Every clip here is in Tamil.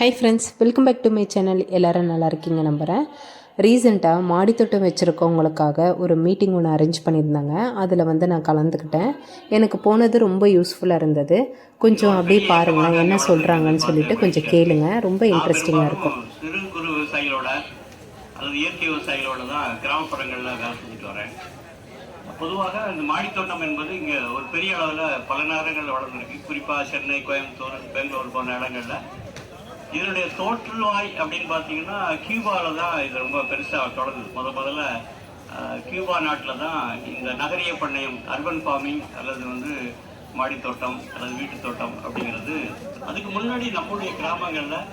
Hi friends welcome back to my channel எல்லோரும் நல்லா இருக்கீங்க நம்புகிறேன் ரீசெண்டாக மாடித்தோட்டம் வச்சுருக்கவங்களுக்காக ஒரு மீட்டிங் ஒன்று அரேஞ்ச் பண்ணியிருந்தாங்க. அதில் வந்து நான் கலந்துக்கிட்டேன். எனக்கு போனது ரொம்ப யூஸ்ஃபுல்லாக இருந்தது. கொஞ்சம் அப்படியே பாருங்களேன் என்ன சொல்கிறாங்கன்னு சொல்லிட்டு கொஞ்சம் கேளுங்க. ரொம்ப இன்ட்ரெஸ்டிங்காக இருக்கும். சிறு குறு விவசாயிகளோட அல்லது இயற்கை விவசாயிகளோட தான் கிராமப்புறங்களில் வேலை செஞ்சுட்டு வரேன். பொதுவாக இந்த மாடித்தோட்டம் என்பது இங்கே ஒரு பெரிய அளவில் பல நகரங்களில் வளர்ந்துருக்கு. குறிப்பாக சென்னை கோயம்புத்தூர் பெங்களூர் போன்ற இடங்களில் இதனுடைய தோற்றுவாய் அப்படின்னு பார்த்தீங்கன்னா கியூபாவில் தான் இது ரொம்ப பெருசாக தொடங்குது. முத முதல்ல கியூபா நாட்டில் தான் இந்த நகரிய பண்ணையம் அர்பன் ஃபார்மிங் அல்லது வந்து மாடித்தோட்டம் அல்லது வீட்டுத் தோட்டம் அப்படிங்கிறது. அதுக்கு முன்னாடி நம்முடைய கிராமங்களில்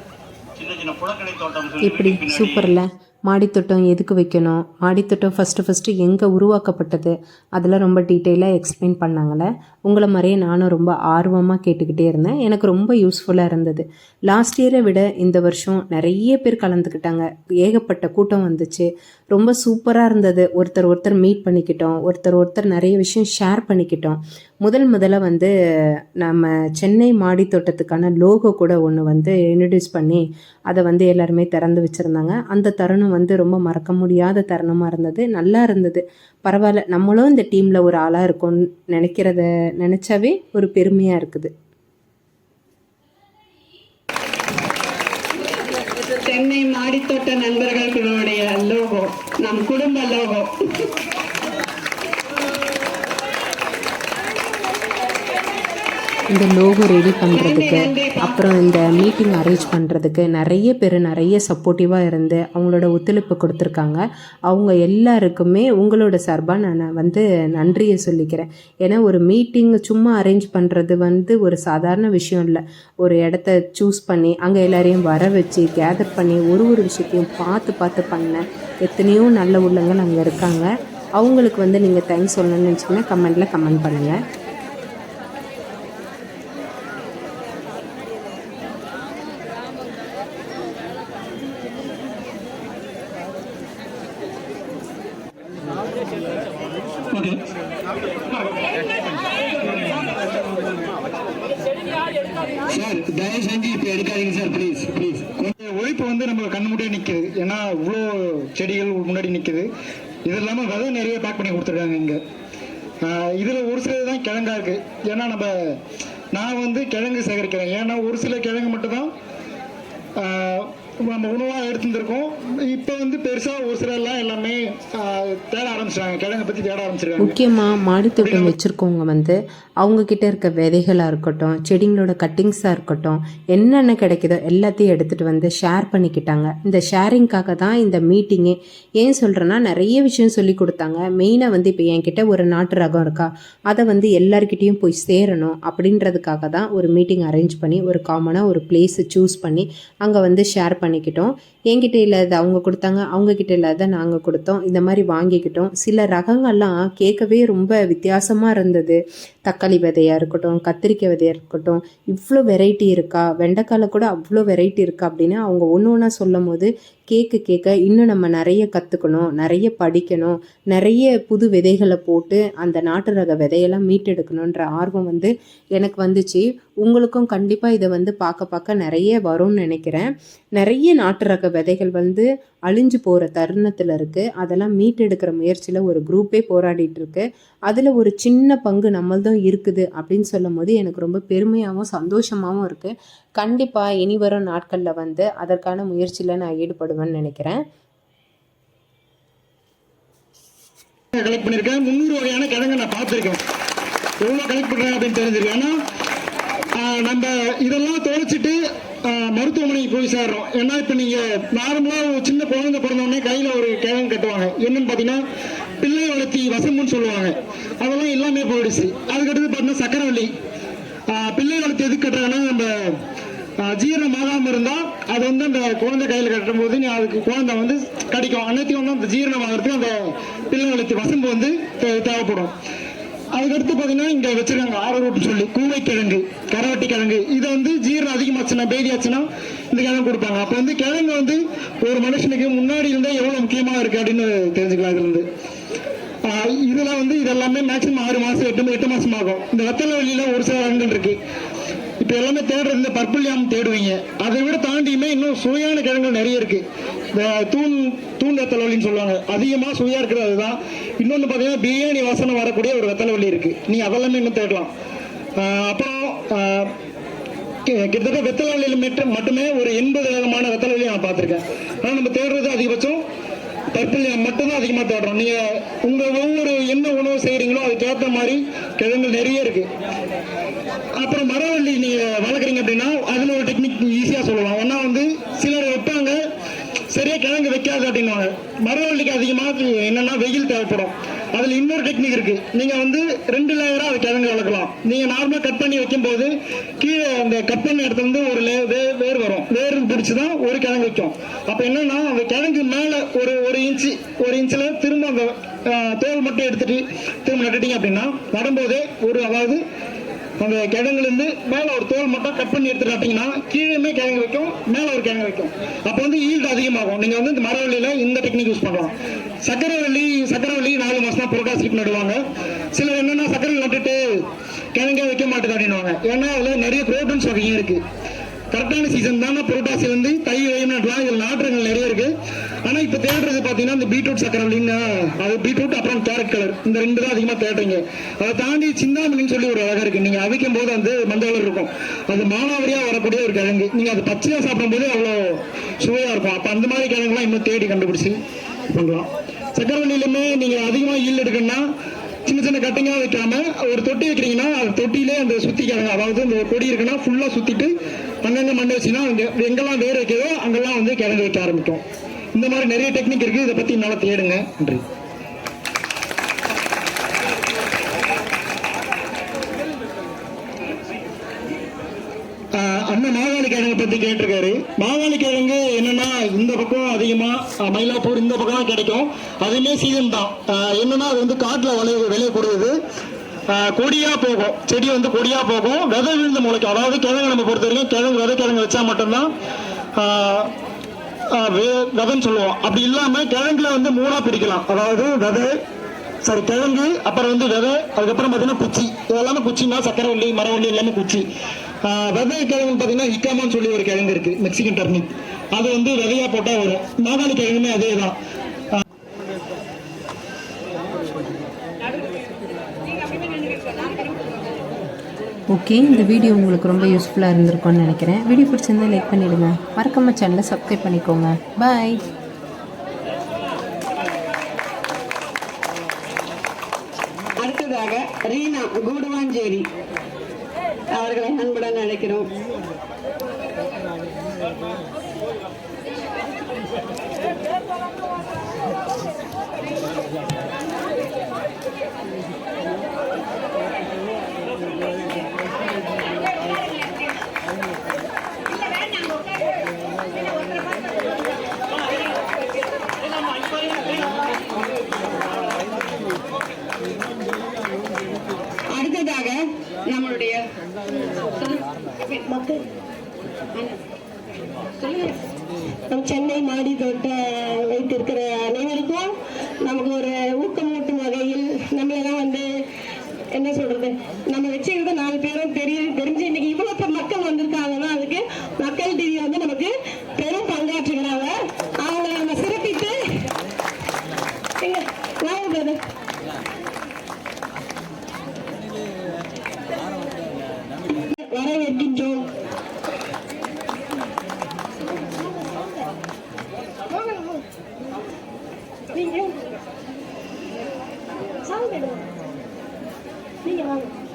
சின்ன சின்ன புழக்கடை தோட்டம் சூப்பரில். மாடித்தோட்டம் எதுக்கு வைக்கணும்? மாடித்தோட்டம் ஃபஸ்ட்டு ஃபஸ்ட்டு எங்கே உருவாக்கப்பட்டது? அதெல்லாம் ரொம்ப டீட்டெயிலாக எக்ஸ்பிளைன் பண்ணாங்களே உங்களை மாதிரியே நானும் ரொம்ப ஆர்வமாக கேட்டுக்கிட்டே இருந்தேன். எனக்கு ரொம்ப யூஸ்ஃபுல்லாக இருந்தது. லாஸ்ட் இயரை விட இந்த வருஷம் நிறைய பேர் கலந்துக்கிட்டாங்க. ஏகப்பட்ட கூட்டம் வந்துச்சு. ரொம்ப சூப்பராக இருந்தது. ஒருத்தர் ஒருத்தர் மீட் பண்ணிக்கிட்டோம். ஒருத்தர் ஒருத்தர் நிறைய விஷயம் ஷேர் பண்ணிக்கிட்டோம். முதல் முதல்ல வந்து நம்ம சென்னை மாடி தோட்டத்துக்கான லோகோ கூட ஒன்று வந்து இன்ட்ரடியூஸ் பண்ணி அதை வந்து எல்லாருமே திறந்து வச்சுருந்தாங்க. அந்த தருணம் வந்து ரொம்ப மறக்க முடியாத தருணமாக இருந்தது. நல்லா இருந்தது. பரவாயில்ல. நம்மளும் இந்த டீமில் ஒரு ஆளாக இருக்கோம்னு நினைக்கிறத நினச்சாவே ஒரு பெருமையாக இருக்குது. சென்னை மாடித்தோட்ட நண்பர்களுடைய லோகோ நம் குடும்ப லோகோ. இந்த லோகோ ரெடி பண்ணுறதுக்கு அப்புறம் இந்த மீட்டிங் அரேஞ்ச் பண்ணுறதுக்கு நிறைய பேர் நிறைய சப்போர்ட்டிவாக இருந்து அவங்களோட ஒத்துழைப்பு கொடுத்துருக்காங்க. அவங்க எல்லாருக்குமே உங்களோட சார்பாக நான் வந்து நன்றியை சொல்லிக்கிறேன். ஏன்னா ஒரு மீட்டிங் சும்மா அரேஞ்ச் பண்ணுறது வந்து ஒரு சாதாரண விஷயம் இல்லை. ஒரு இடத்த சூஸ் பண்ணி அங்கே எல்லாரையும் வர வச்சு கேதர் பண்ணி ஒரு ஒரு விஷயத்தையும் பார்த்து பார்த்து பண்ண எத்தனையோ நல்ல உள்ளங்கள் அங்கே இருக்காங்க. அவங்களுக்கு வந்து நீங்கள் தேங்க்ஸ் சொல்லணும்னு நினச்சிங்கன்னா கமெண்ட்டில் கமெண்ட் பண்ணுங்கள் சார் தயவு செஞ்சு இப்போ எடுக்காதீங்க சார் ப்ளீஸ் ப்ளீஸ் கொஞ்சம் ஒழிப்பு வந்து நம்ம கண்ணு முன்னாடி நிற்கிது ஏன்னா இவ்வளோ செடிகள் முன்னாடி நிற்கிது இது இல்லாமல் விதை நிறைய பேக் பண்ணி கொடுத்துருக்காங்க இங்கே. இதில் ஒரு சிலது தான் கிழங்கா இருக்குது ஏன்னா நம்ம நான் வந்து கிழங்கு சேகரிக்கிறேன். ஏன்னா ஒரு சில கிழங்கு மட்டும்தான் நம்ம உணவாக எடுத்துருக்கோம் இப்போ வந்து பெருசாக ஒரு சிலர்லாம் எல்லாமே தேட ஆரம்பிச்சிட்டாங்க கிழங்கை பற்றி தேட ஆரம்பிச்சிருக்காங்க. முக்கியமாக மாடித்தோட்டம் வச்சுருக்கவங்க வந்து அவங்கக்கிட்ட இருக்க விதைகளாக இருக்கட்டும் செடிங்களோட கட்டிங்ஸாக இருக்கட்டும் என்னென்ன கிடைக்குதோ எல்லாத்தையும் எடுத்துகிட்டு வந்து ஷேர் பண்ணிக்கிட்டாங்க. இந்த ஷேரிங்காக தான் இந்த மீட்டிங்கே ஏன் சொல்கிறேன்னா நிறைய விஷயம் சொல்லி கொடுத்தாங்க. மெயினாக வந்து இப்போ என்கிட்ட ஒரு நாட்டு ரகம் இருக்கா? அதை வந்து எல்லாருக்கிட்டேயும் போய் சேரணும் அப்படின்றதுக்காக தான் ஒரு மீட்டிங் அரேஞ்ச் பண்ணி ஒரு காமனாக ஒரு பிளேஸை சூஸ் பண்ணி அங்கே வந்து ஷேர் பண்ணிக்கிட்டோம். என்கிட்ட இல்லாத அவங்க கொடுத்தாங்க அவங்க கிட்ட இல்லாத நாங்கள் கொடுத்தோம். இந்த மாதிரி வாங்கிக்கிட்டோம். சில ரகங்கள்லாம் கேட்கவே ரொம்ப வித்தியாசமாக இருந்தது. தக்காளி விதையாக இருக்கட்டும் கத்திரிக்காய் விதையாக இருக்கட்டும் இவ்வளோ வெரைட்டி இருக்கா? வெண்டைக்காயில் கூட அவ்வளோ வெரைட்டி இருக்கா? அப்படின்னு அவங்க ஒன்று ஒன்றா சொல்லும் போது கேட்க கேட்க இன்னும் நம்ம நிறைய கற்றுக்கணும் நிறைய படிக்கணும் நிறைய புது விதைகளை போட்டு அந்த நாட்டு ரக விதையெல்லாம் மீட்டெடுக்கணுன்ற ஆர்வம் வந்து எனக்கு வந்துச்சு. உங்களுக்கும் கண்டிப்பாக இதை வந்து பார்க்க பார்க்க நிறைய வரும்னு நினைக்கிறேன். நிறைய நாட்டு ரக விதைகள் வந்து அழிஞ்சு போகிற தருணத்தில் இருக்குது அதெல்லாம் மீட்டெடுக்கிற முயற்சியில் ஒரு குரூப்பே போராடிட்டு இருக்கு. அதில் ஒரு சின்ன பங்கு நம்மள்தான் இருக்குது அப்படின்னு சொல்லும் போது எனக்கு ரொம்ப பெருமையாகவும் சந்தோஷமாகவும் இருக்குது கண்டிப்பாக இனி வரும் நாட்களில் வந்து அதற்கான முயற்சியில் நான் ஈடுபடுவேன். சொல்லுவேன்னு நினைக்கிறேன். கலெக்ட் பண்ணியிருக்கேன் முந்நூறு வகையான கிழங்கு நான் பார்த்துருக்கேன். எவ்வளோ கலெக்ட் பண்ணுறேன் அப்படின்னு தெரிஞ்சிருக்கு. ஏன்னா நம்ம இதெல்லாம் தொலைச்சிட்டு மருத்துவமனைக்கு போய் சேர்றோம். ஏன்னா இப்போ நீங்கள் நார்மலாக ஒரு சின்ன குழந்தை பிறந்தோடனே கையில் ஒரு கிழங்கு கட்டுவாங்க. என்னன்னு பார்த்தீங்கன்னா பிள்ளை வளர்த்தி வசம்புன்னு சொல்லுவாங்க. அதெல்லாம் எல்லாமே போயிடுச்சு. அதுக்கடுத்து பார்த்தீங்கன்னா சக்கரவள்ளி. பிள்ளை வளர்த்தி எதுக்கு கட்டுறாங்கன்னா நம்ம ஆஹ், ஜீரணம் இருந்தால் அது வந்து அந்த குழந்தை கையில் கட்டும் போது நீ அதுக்கு குழந்தை வந்து கடிக்கும். அனைத்தையும் வந்து அந்த ஜீரணமாகிறதுக்கு அந்த பிள்ளை வசம்பு வந்து தே- தேவைப்படும். அதுக்கடுத்து பார்த்தீங்கன்னா இங்கே வச்சிருக்காங்க ஆரோட்டு சொல்லி கூவை கிழங்கு கரவட்டி கிழங்கு இதை வந்து ஜீரணம் அதிகமாச்சுன்னா பேதி ஆச்சுன்னா இந்த கிழங்கு கொடுப்பாங்க. அப்போ வந்து கிழங்கு வந்து ஒரு மனுஷனுக்கு முன்னாடி இருந்தா எவ்வளோ முக்கியமாக இருக்கு அப்படின்னு தெரிஞ்சுக்கலாம் இதுல இருந்து இதெல்லாம் வந்து இதெல்லாமே மேக்ஸிமம் ஆறு மாசம் எட்டு எட்டு மாசம் ஆகும். இந்த வெத்தலை வெளியில ஒரு சில ரகங்கள் இருக்கு. இப்போ எல்லாமே தேடுறது இந்த பர்பிள் யாம் தேடுவீங்க. அதை விட தாண்டியுமே இன்னும் சுவையான கிழங்குகள் நிறைய இருக்கு. இந்த தூண் தூண் வெத்தலவள்ளின்னு சொல்லுவாங்க. அதிகமாக சுவையாக இருக்கிறது அதுதான். இன்னொன்று பார்த்தீங்கன்னா பிரியாணி வாசனை வரக்கூடிய ஒரு வெத்தலவள்ளி இருக்கு. நீ அதெல்லாமே இன்னும் தேடலாம். அப்புறம் கிட்டத்தட்ட வெத்தலவள்ளியில் மட்டுமே ஒரு எண்பது விதமான வெத்தலவள்ளி நான் பார்த்துருக்கேன். ஆனால் நம்ம தேடுறது அதிகபட்சம் பர்பிள் மட்டும்தான் அதிகமாக தேடுறோம். நீங்கள் உங்கள் ஒவ்வொரு என்ன உணவு செய்கிறீங்களோ அதுக்கேற்ற மாதிரி கிழங்கு நிறைய இருக்குது அப்புறம் மரவள்ளி நீங்கள் வளர்க்குறீங்க அப்படின்னா அதில் ஒரு டெக்னிக் ஈஸியாக சொல்லலாம் ஒன்றா வந்து சிலர் வைப்பாங்க சரியாக கிழங்கு வைக்காது அப்படின்னுவாங்க. மரவள்ளிக்கு அதிகமாக என்னன்னா வெயில் தேவைப்படும். அதுல இன்னொரு டெக்னிக் இருக்கு. நீங்க வந்து ரெண்டு லேயரா அதை கிழங்கு வளர்க்கலாம். நீங்க நார்மலா கட் பண்ணி வைக்கும் போது கீழே அந்த கட் பண்ண இடத்துல இருந்து ஒரு லே வேர் வரும். வேர் பிடிச்சி தான் ஒரு கிழங்கு வைக்கும். அப்ப என்னன்னா அந்த கிழங்கு மேல ஒரு ஒரு இன்ச்சு ஒரு இன்ச்சில் திரும்ப அந்த தோல் மட்டும் எடுத்துட்டு திரும்ப நட்டுட்டீங்க அப்படின்னா வரும்போதே ஒரு அதாவது அந்த கிழங்குலேருந்து மேலே ஒரு தோல் மட்டும் கட் பண்ணி எடுத்து நட்டிங்கன்னா கிழங்கு வைக்கும் மேலே ஒரு கிழங்கு வைக்கும். அப்போ வந்து ஈல்டு அதிகமாகும். நீங்கள் வந்து இந்த மரவள்ளியில் இந்த டெக்னிக் யூஸ் பண்ணலாம். சக்கரவள்ளி சக்கரவள்ளி நாலு மாதம் தான் ஸ்லிப் நடுவாங்க. சிலர் என்னென்னா சக்கரை நட்டுட்டு கிழங்கே வைக்க மாட்டேது அப்படின்வாங்க ஏன்னா அதில் நிறைய ப்ரோட்டீன்ஸ் வகையும் இருக்குது கரெக்டான சீசன் தான் புரட்டாசி வந்து. தை வயம் இதில் நாற்றுகள் நிறைய இருக்கு. ஆனால் இப்போ தேடுறது பார்த்தீங்கன்னா இந்த பீட்ரூட் சக்கரவள்ளின்னு அது பீட்ரூட் அப்புறம் கேரட் கலர் இந்த ரெண்டு தான் அதிகமாக தேடுறீங்க அதை தாண்டி சிந்தாமணின்னு சொல்லி ஒரு அழகா இருக்கு. நீங்கள் அவிக்கும் போது வந்து மஞ்சள் இருக்கும். அது மானாவரியாக வரக்கூடிய ஒரு கிழங்கு. நீங்கள் அது பச்சையாக சாப்பிடும்போது அவ்வளோ சுவையாக இருக்கும். அப்போ அந்த மாதிரி கிழங்குலாம் இன்னும் தேடி கண்டுபிடிச்சி பண்ணலாம் சக்கரவள்ளியிலுமே நீங்கள் அதிகமாக ஈல் எடுக்கணும்னா சின்ன சின்ன கட்டிங்காக வைக்காம ஒரு தொட்டி வைக்கிறீங்கன்னா அது தொட்டியிலே அந்த சுத்தி அதாவது இந்த கொடி இருக்குன்னா ஃபுல்லாக சுத்திட்டு அங்கங்க மண் வச்சுன்னா அங்க எங்கெல்லாம் வேர் வைக்கிறதோ அங்கெல்லாம் வந்து கிழங்கு வைக்க ஆரம்பிக்கும். இந்த மாதிரி நிறைய டெக்னிக் இருக்கு. இதை பத்தி நல்லா தேடுங்க. நன்றி. அண்ணன் மாகாளி கிழங்கு பத்தி கேட்டிருக்காரு. மாகாளி கிழங்கு என்னன்னா இந்த பக்கம் அதிகமா மயிலாப்பூர் இந்த பக்கம் தான் கிடைக்கும். அதுவுமே சீசன் தான். என்னன்னா அது வந்து காட்டுல விளைய விளையக்கூடியது. கொடியா போகும். செடி வந்து கொடியா போகும். விதை விழுந்து முளைக்கும். அதாவது கிழங்கு நம்ம பொறுத்த வரைக்கும் கிழங்கு விதை கிழங்கு வச்சா மட்டும்தான் விதைன்னு சொல்லுவோம். அப்படி இல்லாம கிழங்குல வந்து மூணா பிரிக்கலாம். அதாவது விதை சாரி கிழங்கு அப்புறம் வந்து விதை அதுக்கப்புறம் பார்த்தீங்கன்னா குச்சி. இதெல்லாமே குச்சின்னா சக்கரை சக்கரவள்ளி மரவள்ளி எல்லாமே குச்சி. விதை கிழங்கு பார்த்தீங்கன்னா இக்காமான்னு சொல்லி ஒரு கிழங்கு இருக்கு மெக்சிகன் டர்னிப் அது வந்து விதையா போட்டா வரும். மாகாளி கிழங்குமே அதே தான். ஓகே இந்த வீடியோ உங்களுக்கு ரொம்ப யூஸ்ஃபுல்லாக இருந்திருக்கும்னு நினைக்கிறேன். வீடியோ பிடிச்சிருந்தா லைக் பண்ணிவிடுங்க மறக்காம சேனலை சப்ஸ்கிரைப் பண்ணிக்கோங்க. பாய் அடுத்ததாக ரீனா கூடுவாஞ்சேரி. அவர்களை அன்புடன் அழைக்கிறோம் Thank you நம்மளுடைய மக்கள் நம் சென்னை மாடி தோட்ட வைத்திருக்கிற அனைவருக்கும் நமக்கு ஒரு ஊக்கமூட்டும் வகையில் நம்மளெல்லாம் வந்து என்ன சொல்றது? நம்ம வச்சுக்கிறத நாலு பேரும் தெரிய தெரிஞ்சு இன்னைக்கு இவ்வளவு மக்கள் வந்திருக்காங்கன்னா அதுக்கு மக்கள் டிவி வந்து நமக்கு பெரும் பங்காற்றுகிறாங்க. அவங்களை நம்ம சிறப்பித்து எங்க வாங்க நீங்க வாங்க எல்லாம்